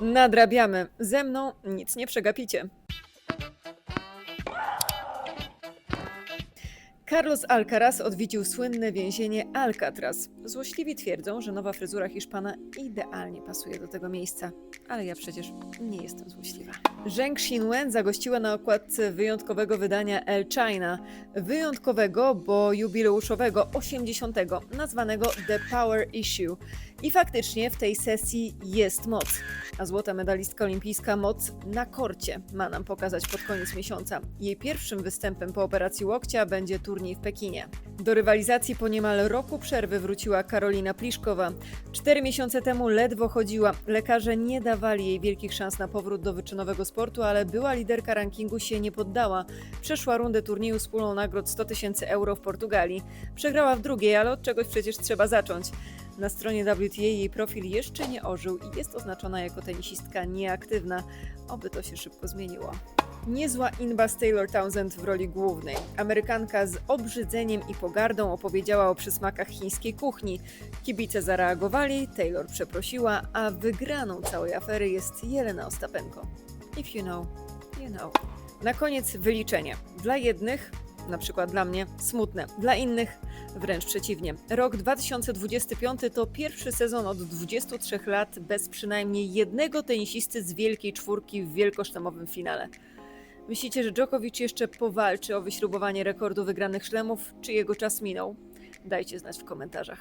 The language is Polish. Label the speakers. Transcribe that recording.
Speaker 1: Nadrabiamy. Ze mną nic nie przegapicie. Carlos Alcaraz odwiedził słynne więzienie Alcatraz. Złośliwi twierdzą, że nowa fryzura Hiszpana idealnie pasuje do tego miejsca. Ale ja przecież nie jestem złośliwa. Zheng Xinwen zagościła na okładce wyjątkowego wydania El China. Wyjątkowego, bo jubileuszowego 80. nazwanego The Power Issue. I faktycznie w tej sesji jest moc. A złota medalistka olimpijska moc na korcie ma nam pokazać pod koniec miesiąca. Jej pierwszym występem po operacji łokcia będzie turniej w Pekinie. Do rywalizacji po niemal roku przerwy wróciła Karolina Pliszkowa. Cztery miesiące temu ledwo chodziła. Lekarze nie dawali jej wielkich szans na powrót do wyczynowego sportu, ale była liderka rankingu się nie poddała. Przeszła rundę turnieju z pulą nagród 100 tysięcy euro w Portugalii. Przegrała w drugiej, ale od czegoś przecież trzeba zacząć. Na stronie WTA jej profil jeszcze nie ożył i jest oznaczona jako tenisistka nieaktywna. Oby to się szybko zmieniło. Niezła inba z Taylor Townsend w roli głównej. Amerykanka z obrzydzeniem i pogardą opowiedziała o przysmakach chińskiej kuchni. Kibice zareagowali, Taylor przeprosiła, a wygraną całej afery jest Jelena Ostapenko. If you know, you know. Na koniec wyliczenie. Dla jednych, na przykład dla mnie, smutne. Dla innych wręcz przeciwnie. Rok 2025 to pierwszy sezon od 23 lat bez przynajmniej jednego tenisisty z wielkiej czwórki w wielkoszlemowym finale. Myślicie, że Djokovic jeszcze powalczy o wyśrubowanie rekordu wygranych szlemów, czy jego czas minął? Dajcie znać w komentarzach.